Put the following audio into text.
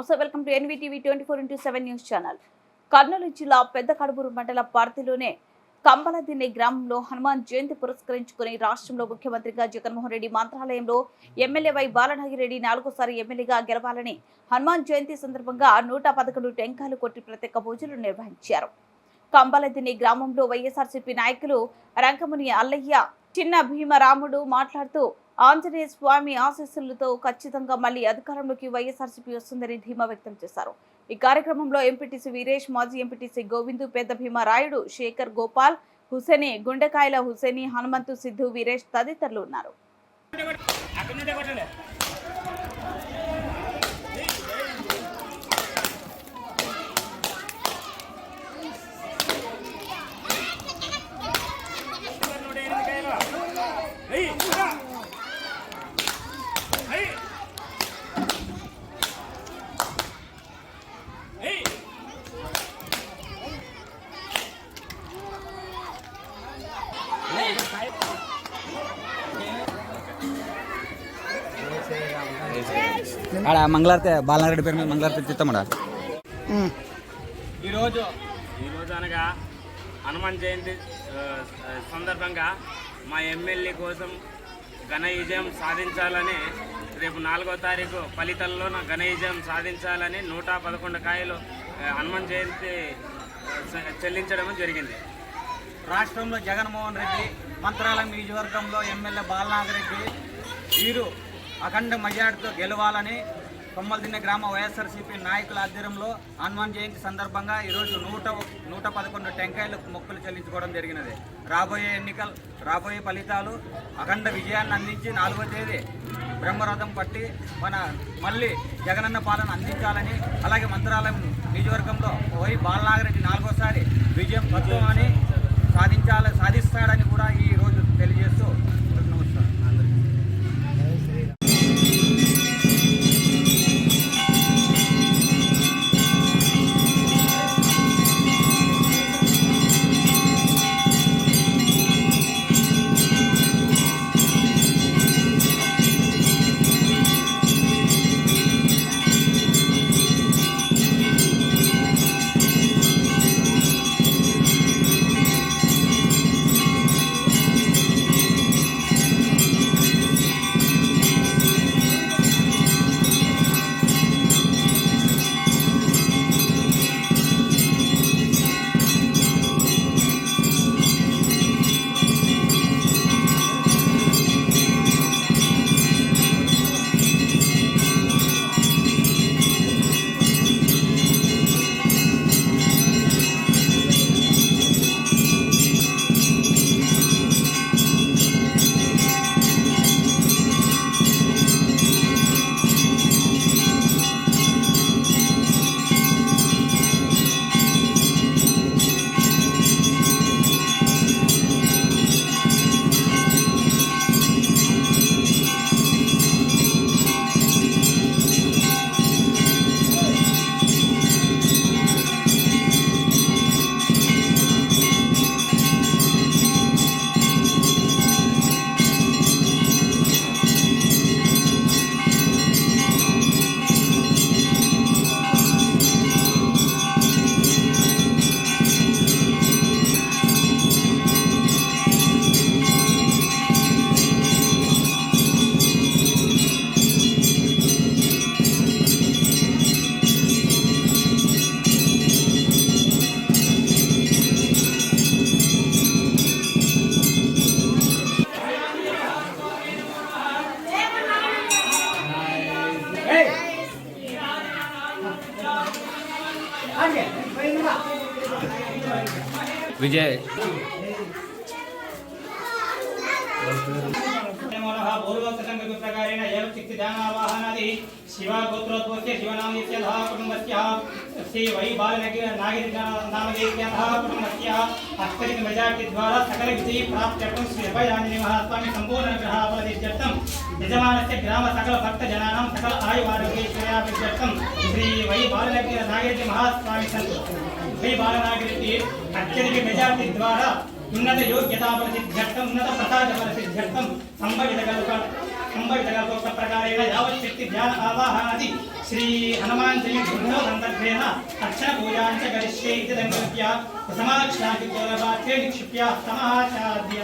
నమస్తే welcome to NVTV twenty four into seven news channel. Kurnool జిల్లా పెద్ద కడుబూరు మండల పరిధిలోనే కంబలదిన్నె గ్రామంలో హనుమాన్ జయంతి పురస్కరించుకుని రాష్ట్రంలో ముఖ్యమంత్రిగా జగన్మోహన్ రెడ్డి మంత్రాలయంలో ఎమ్మెల్యే వై బాలనాగిరెడ్డి నాలుగోసారి ఎమ్మెల్యేగా గెలవాలని హనుమాన్ జయంతి సందర్భంగా నూట పదకొండు టెంకాయలు కొట్టి ప్రత్యేక పూజలు నిర్వహించారు. కంబలదిన్నె గ్రామంలో వైఎస్ఆర్సీపీ నాయకులు రంగముని అల్లయ్య చిన్న భీమరాముడు మాట్లాడుతూ ఆంజనేయ స్వామి ఆశీస్సులతో ఖచ్చితంగా మళ్ళీ అధికారంలోకి వైఎస్ఆర్సీపీ వస్తుందని ధీమా వ్యక్తం చేశారు. ఈ కార్యక్రమంలో ఎంపీటీసీ వీరేష్ మాజీ ఎంపీటీసీ గోవిందు పెద్ద భీమరాయుడు శేఖర్ గోపాల్ హుసేని గుండెకాయల హుసేని హనుమంతు సిద్ధు వీరేష్ తదితరులు ఉన్నారు. ఆడ మంగళారతి బాలనారెడ్డి పేరు మీద మంగళారతి చిత్తమ్మడా ఈరోజు ఈరోజు అనగా హనుమాన్ జయంతి సందర్భంగా మా ఎమ్మెల్యే కోసం ఘన విజయం సాధించాలని రేపు నాలుగో తారీఖు ఫలితాల్లో నా ఘన విజయం సాధించాలని నూట పదకొండు కాయలు హనుమాన్ జయంతి చెల్లించడం జరిగింది. రాష్ట్రంలో జగన్మోహన్ రెడ్డి మంత్రాలయం నియోజకవర్గంలో ఎమ్మెల్యే బాలనాగరెడ్డి వీరు అఖండ మెజార్టీతో గెలవాలని కొమ్మలదిన్నె గ్రామ వైఎస్ఆర్సీపీ నాయకుల ఆధ్వర్యంలో హనుమాన్ జయంతి సందర్భంగా ఈరోజు నూట నూట పదకొండు టెంకాయలు మొక్కులు చెల్లించుకోవడం జరిగినది. రాబోయే ఎన్నికలు రాబోయే ఫలితాలు అఖండ విజయాన్ని అందించి నాలుగో తేదీ బ్రహ్మరథం పట్టి మన మళ్ళీ జగనన్న పాలన అందించాలని అలాగే మంత్రాలయం నియోజకవర్గంలో వై బాలనాగరెడ్డి నాలుగోసారి విజయం తత్వమని అని సాధించాలని విజయ్ प्रकारेण एव चित्तदानावाहनादि शिवगोत्रोद्भवस्य शिवनामस्य धः कुटुम्बस्य श्री वै बालनगिर नामदेव्याः कुटुम्बस्य अत्यधिक मेजार्टी द्वारा सकल विजयी प्राप्त्यर्थं श्री अभयाञ्जनेय महास्वामी सम्पूर्ण ग्रहापदित्यर्थं यजमानस्य ग्राम सकल भक्त जनानां सकल आयुवारोग्यैश्वर्याभित्यर्थं श्री वै बालनगिर नागेन्द्र महास्वामी सन्तु वै बालनागिरि अत्यधिक मेजार्टी द्वारा ఉన్నత యోగ్యతా పరిసిద్ధ్యర్థం ఉన్నత ప్రసాద పరిసిద్ధ్యర్థం సంభవిత కల్ప ప్రకారేణ యావత్ ధ్యాన ఆవాహాది శ్రీ హనుమాన్ జయ గురుణో సందర్భేణ అర్చన పూజాంచ ఇది నిక్షిప్య సమాచార్య.